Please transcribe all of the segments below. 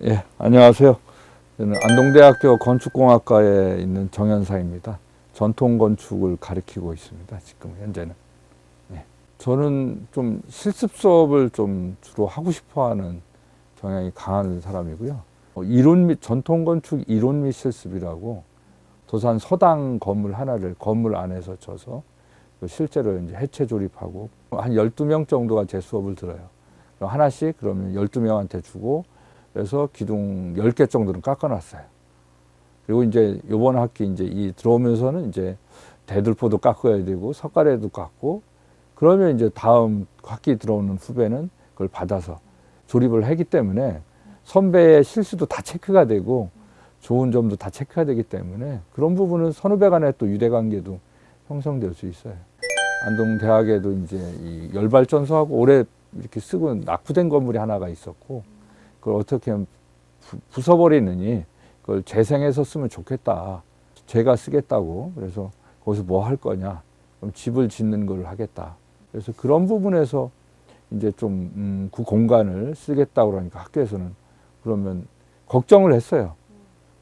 예, 안녕하세요. 저는 안동대학교 건축공학과에 있는 정현사입니다. 전통 건축을 가르치고 있습니다. 지금 현재는. 예. 저는 좀 실습 수업을 좀 주로 하고 싶어 하는 경향이 강한 사람이고요. 어, 이론 및 전통 건축 이론 및 실습이라고 도산 서당 건물 하나를 건물 안에서 쳐서 그 실제로 이제 해체 조립하고 한 12명 정도가 제 수업을 들어요. 하나씩 그러면 12명한테 주고 그래서 기둥 10개 정도는 깎아놨어요. 그리고 이제 요번 학기 이제 이 들어오면서는 이제 대들보도 깎아야 되고 석가래도 깎고 그러면 이제 다음 학기 들어오는 후배는 그걸 받아서 조립을 하기 때문에 선배의 실수도 다 체크가 되고 좋은 점도 다 체크가 되기 때문에 그런 부분은 선후배 간의 또 유대 관계도 형성될 수 있어요. 안동 대학에도 이제 이 열발전소하고 오래 이렇게 쓰고 낙후된 건물이 하나가 있었고 그걸 어떻게 부숴버리느니 그걸 재생해서 쓰면 좋겠다. 제가 쓰겠다고. 그래서 거기서 뭐 할 거냐. 그럼 집을 짓는 걸 하겠다. 그래서 그런 부분에서 이제 좀, 음, 그 공간을 쓰겠다고 그러니까 학교에서는 그러면 걱정을 했어요.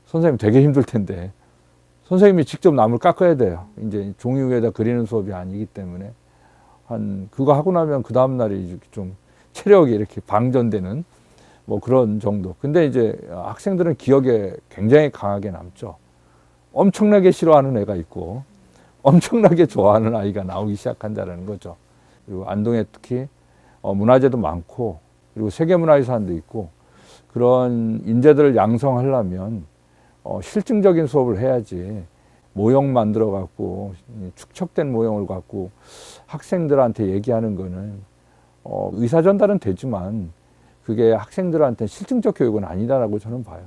선생님 되게 힘들 텐데. 선생님이 직접 나무를 깎아야 돼요. 이제 종이 위에다 그리는 수업이 아니기 때문에. 한, 그거 하고 나면 그 다음날이 좀 체력이 이렇게 방전되는 뭐 그런 정도. 근데 이제 학생들은 기억에 굉장히 강하게 남죠. 엄청나게 싫어하는 애가 있고 엄청나게 좋아하는 아이가 나오기 시작한다는 거죠. 그리고 안동에 특히 어, 문화재도 많고 그리고 세계문화유산도 있고 그런 인재들을 양성하려면 어, 실증적인 수업을 해야지 모형 만들어 갖고 축척된 모형을 갖고 학생들한테 얘기하는 거는 어, 의사 전달은 되지만 그게 학생들한테 실증적 교육은 아니다라고 저는 봐요.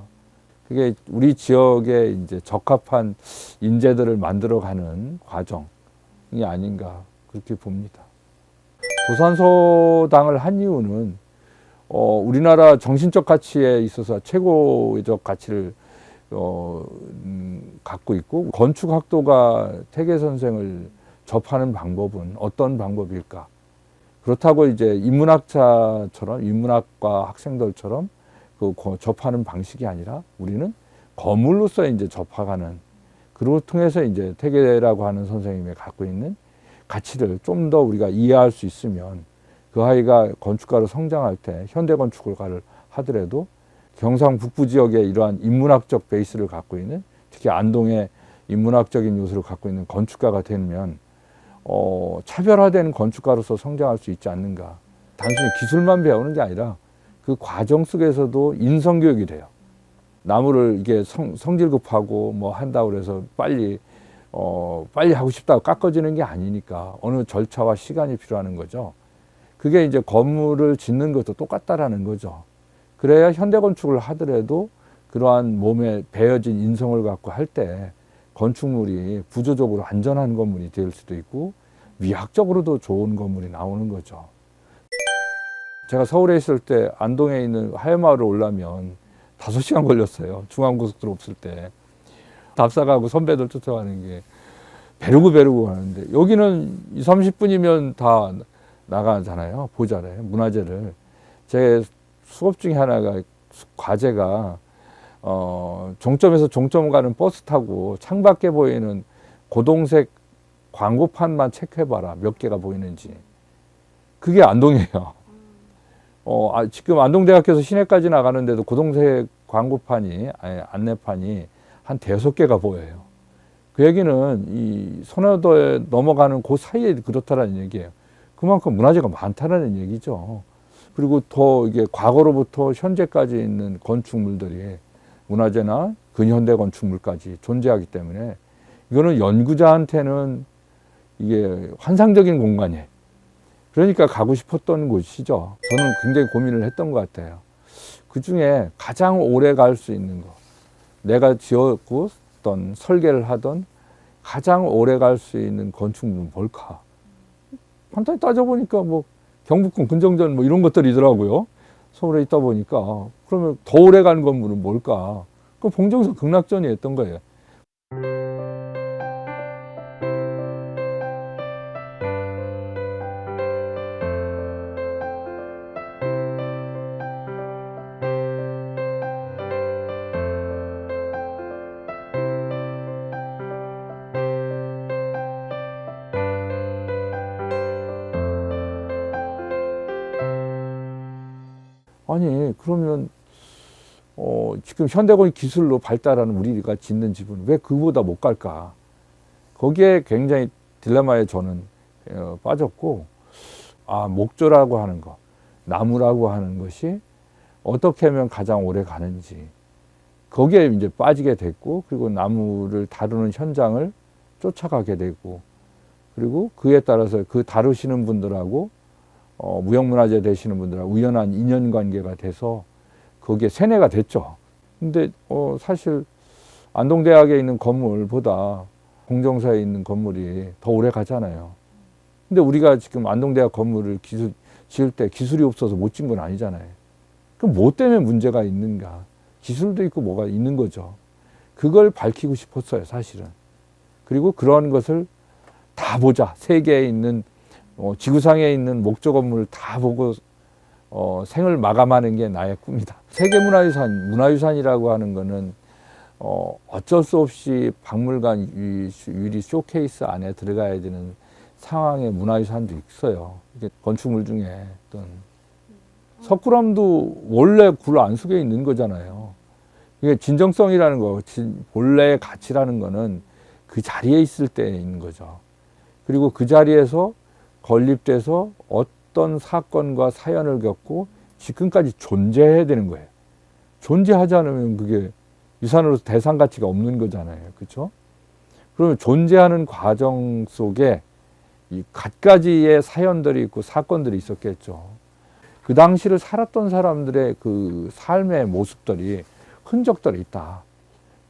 그게 우리 지역에 이제 적합한 인재들을 만들어가는 과정이 아닌가 그렇게 봅니다. 도산소당을 한 이유는 어, 우리나라 정신적 가치에 있어서 최고적 가치를 어, 음, 갖고 있고 건축학도가 태계 선생을 접하는 방법은 어떤 방법일까? 그렇다고 이제 인문학자처럼 인문학과 학생들처럼 그 거- 접하는 방식이 아니라 우리는 건물로서 이제 접하가는 그걸 통해서 이제 태계라고 하는 선생님이 갖고 있는 가치를 좀 더 우리가 이해할 수 있으면 그 아이가 건축가로 성장할 때 현대 건축을 가를 하더라도 경상 북부 지역의 이러한 인문학적 베이스를 갖고 있는 특히 안동의 인문학적인 요소를 갖고 있는 건축가가 되면 어, 차별화된 건축가로서 성장할 수 있지 않는가. 단순히 기술만 배우는 게 아니라 그 과정 속에서도 인성교육이 돼요. 나무를 이게 성, 성질급하고 뭐 한다고 그래서 빨리, 어, 빨리 하고 싶다고 깎아지는 게 아니니까 어느 절차와 시간이 필요하는 거죠. 그게 이제 건물을 짓는 것도 똑같다라는 거죠. 그래야 현대 건축을 하더라도 그러한 몸에 배어진 인성을 갖고 할 때 건축물이 구조적으로 안전한 건물이 될 수도 있고 위학적으로도 좋은 건물이 나오는 거죠. 제가 서울에 있을 때 안동에 있는 하회마을을 올라면 다섯 시간 걸렸어요. 중앙고속도로 없을 때. 답사가고 선배들 쫓아가는 게 베르고 베르고 하는데 여기는 2, 30분이면 다 나가잖아요. 보잖아요. 문화재를. 제 수업 중에 하나가 과제가 어, 종점에서 종점 가는 버스 타고 창밖에 보이는 고동색 광고판만 체크해봐라. 몇 개가 보이는지. 그게 안동이에요. 어, 아, 지금 안동대학교에서 시내까지 나가는데도 고동색 광고판이, 아니, 안내판이 한 대여섯 개가 보여요. 그 얘기는 이 선호도에 넘어가는 그 사이에 그렇다라는 얘기예요. 그만큼 문화재가 많다라는 얘기죠. 그리고 더 이게 과거로부터 현재까지 있는 건축물들이 문화재나 근현대 건축물까지 존재하기 때문에 이거는 연구자한테는 이게 환상적인 공간이에요. 그러니까 가고 싶었던 곳이죠. 저는 굉장히 고민을 했던 것 같아요. 그 중에 가장 오래 갈 수 있는 거. 내가 지었고 어떤 설계를 하던 가장 오래 갈 수 있는 건축물은 뭘까? 간단히 따져보니까 뭐 경북궁 근정전 뭐 이런 것들이더라고요. 서울에 있다 보니까 그러면 더 오래 가는 건물은 뭘까? 그 봉정성 극락전이었던 거예요. 아니 그러면 어, 지금 현대건 기술로 발달하는 우리가 짓는 집은 왜 그보다 못 갈까? 거기에 굉장히 딜레마에 저는 어, 빠졌고 아 목조라고 하는 거, 나무라고 하는 것이 어떻게 하면 가장 오래 가는지 거기에 이제 빠지게 됐고 그리고 나무를 다루는 현장을 쫓아가게 되고 그리고 그에 따라서 그 다루시는 분들하고 어, 무형문화재 되시는 분들하고 우연한 인연관계가 돼서 거기에 세뇌가 됐죠. 근데 어, 사실 안동대학에 있는 건물보다 공정사에 있는 건물이 더 오래 가잖아요. 근데 우리가 지금 안동대학 건물을 기술, 지을 때 기술이 없어서 못 지은 건 아니잖아요. 그럼 뭐 때문에 문제가 있는가? 기술도 있고 뭐가 있는 거죠. 그걸 밝히고 싶었어요, 사실은. 그리고 그런 것을 다 보자. 세계에 있는 어, 지구상에 있는 목조 건물을 다 보고 어, 생을 마감하는 게 나의 꿈이다. 세계문화유산, 문화유산이라고 하는 거는 어, 어쩔 수 없이 박물관 유- 유리 쇼케이스 안에 들어가야 되는 상황의 문화유산도 있어요. 이게 건축물 중에 어떤 석굴암도 원래 굴 안속에 있는 거잖아요. 이게 진정성이라는 거, 진- 본래의 가치라는 거는 그 자리에 있을 때 있는 거죠. 그리고 그 자리에서 건립돼서 어떤 사건과 사연을 겪고 지금까지 존재해야 되는 거예요. 존재하지 않으면 그게 유산으로서 대상 가치가 없는 거잖아요. 그렇죠? 그러면 존재하는 과정 속에 이 갖가지의 사연들이 있고 사건들이 있었겠죠. 그 당시를 살았던 사람들의 그 삶의 모습들이 흔적들이 있다.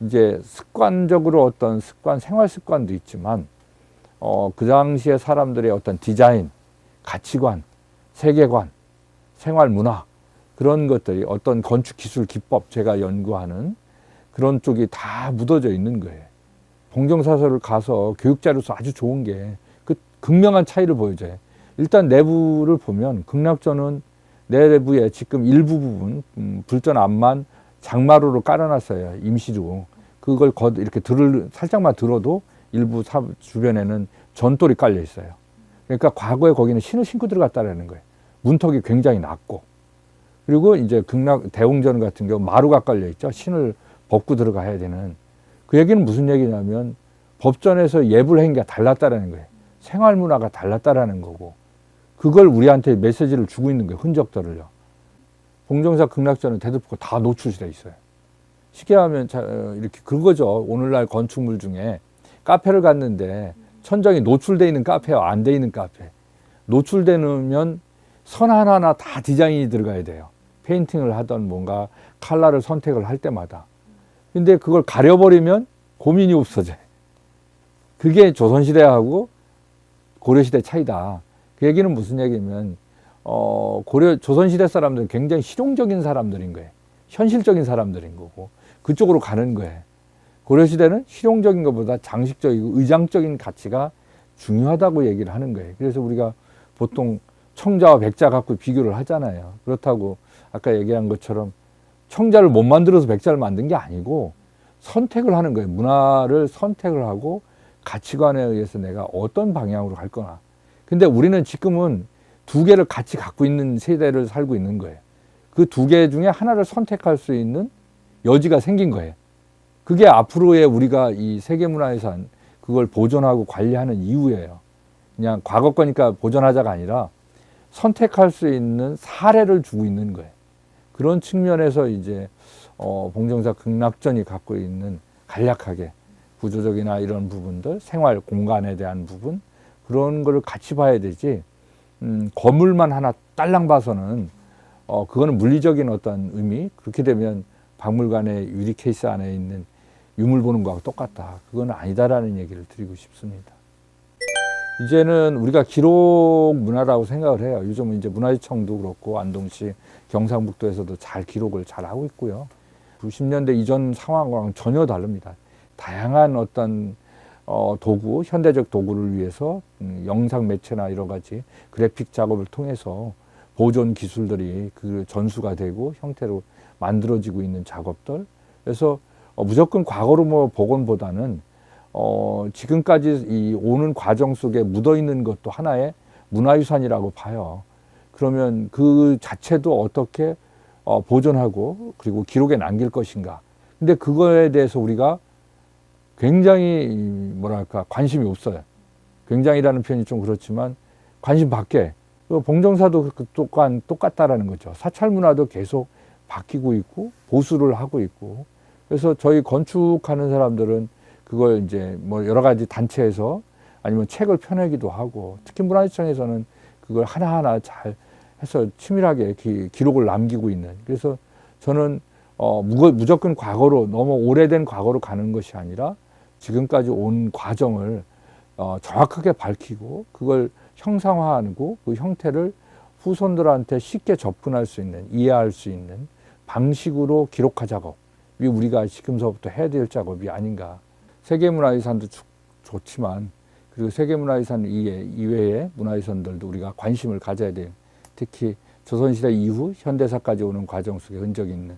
이제 습관적으로 어떤 습관, 생활 습관도 있지만, 어, 그 당시에 사람들의 어떤 디자인, 가치관, 세계관, 생활 문화, 그런 것들이 어떤 건축 기술 기법 제가 연구하는 그런 쪽이 다 묻어져 있는 거예요. 봉정사설을 가서 교육자로서 아주 좋은 게 그 극명한 차이를 보여줘요. 일단 내부를 보면 극락전은 내부에 지금 일부 부분 음, 불전 앞만 장마루로 깔아놨어요. 임시로. 그걸 걷 이렇게 들을 살짝만 들어도 일부 사, 주변에는 전돌이 깔려 있어요. 그러니까 과거에 거기는 신을 신고 들어갔다라는 거예요. 문턱이 굉장히 낮고. 그리고 이제 극락 대웅전 같은 경우 마루가 깔려 있죠. 신을 벗고 들어가야 되는. 그 얘기는 무슨 얘기냐면 법전에서 예불 행위가 달랐다라는 거예요. 생활 문화가 달랐다라는 거고. 그걸 우리한테 메시지를 주고 있는 거예요. 흔적들을요. 봉정사 극락전은 대도포가 다 노출돼 있어요. 쉽게 하면 자, 어, 이렇게 그거죠. 오늘날 건축물 중에 카페를 갔는데 천장이 노출돼 있는 카페와 안 돼 있는 카페. 노출되면 선 하나하나 다 디자인이 들어가야 돼요. 페인팅을 하던 뭔가 칼라를 선택을 할 때마다. 근데 그걸 가려버리면 고민이 없어져요. 그게 조선시대하고 고려시대 차이다. 그 얘기는 무슨 얘기냐면, 어, 고려, 조선시대 사람들은 굉장히 실용적인 사람들인 거예요. 현실적인 사람들인 거고, 그쪽으로 가는 거예요. 고려시대는 실용적인 것보다 장식적이고 의장적인 가치가 중요하다고 얘기를 하는 거예요. 그래서 우리가 보통 청자와 백자 갖고 비교를 하잖아요. 그렇다고 아까 얘기한 것처럼 청자를 못 만들어서 백자를 만든 게 아니고 선택을 하는 거예요. 문화를 선택을 하고 가치관에 의해서 내가 어떤 방향으로 갈 거나. 근데 우리는 지금은 두 개를 같이 갖고 있는 세대를 살고 있는 거예요. 그 두 개 중에 하나를 선택할 수 있는 여지가 생긴 거예요. 그게 앞으로의 우리가 이 세계문화유산 그걸 보존하고 관리하는 이유예요. 그냥 과거 거니까 보존하자가 아니라 선택할 수 있는 사례를 주고 있는 거예요. 그런 측면에서 이제 어, 봉정사 극락전이 갖고 있는 간략하게 구조적이나 이런 부분들, 생활 공간에 대한 부분 그런 거를 같이 봐야 되지. 음, 건물만 하나 딸랑 봐서는 어, 그거는 물리적인 어떤 의미 그렇게 되면 박물관의 유리 케이스 안에 있는 유물 보는 거하고 똑같다. 그건 아니다라는 얘기를 드리고 싶습니다. 이제는 우리가 기록 문화라고 생각을 해요. 요즘은 이제 문화유청도 그렇고 안동시 경상북도에서도 잘 기록을 잘 하고 있고요. 90년대 이전 상황과는 전혀 다릅니다. 다양한 어떤 어, 도구, 현대적 도구를 위해서 음, 영상 매체나 여러 가지 그래픽 작업을 통해서 보존 기술들이 그 전수가 되고 형태로 만들어지고 있는 작업들. 그래서 어, 무조건 과거로 뭐 복원보다는 어, 지금까지 이 오는 과정 속에 묻어 있는 것도 하나의 문화유산이라고 봐요. 그러면 그 자체도 어떻게 어, 보존하고 그리고 기록에 남길 것인가. 근데 그거에 대해서 우리가 굉장히 이 뭐랄까 관심이 없어요. 굉장히라는 표현이 좀 그렇지만 관심 밖에 그 봉정사도 그 똑같, 똑같다라는 거죠. 사찰 문화도 계속 바뀌고 있고 보수를 하고 있고 그래서 저희 건축하는 사람들은 그걸 이제 뭐 여러 가지 단체에서 아니면 책을 펴내기도 하고 특히 문화유산에서는 그걸 하나하나 잘 해서 치밀하게 기, 기록을 남기고 있는. 그래서 저는 어, 무거, 무조건 과거로 너무 오래된 과거로 가는 것이 아니라 지금까지 온 과정을 어, 정확하게 밝히고 그걸 형상화하고 그 형태를 후손들한테 쉽게 접근할 수 있는 이해할 수 있는 방식으로 기록화 작업이 우리가 지금서부터 해야 될 작업이 아닌가. 세계문화유산도 좋- 좋지만 그리고 세계문화유산 이외, 이외의 문화유산들도 우리가 관심을 가져야 돼요. 특히 조선시대 이후 현대사까지 오는 과정 속에 흔적이 있는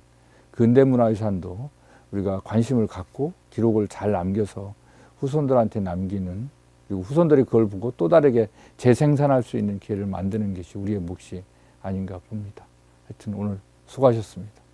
근대문화유산도 우리가 관심을 갖고 기록을 잘 남겨서 후손들한테 남기는 그리고 후손들이 그걸 보고 또 다르게 재생산할 수 있는 기회를 만드는 것이 우리의 몫이 아닌가 봅니다. 하여튼 오늘 수고하셨습니다.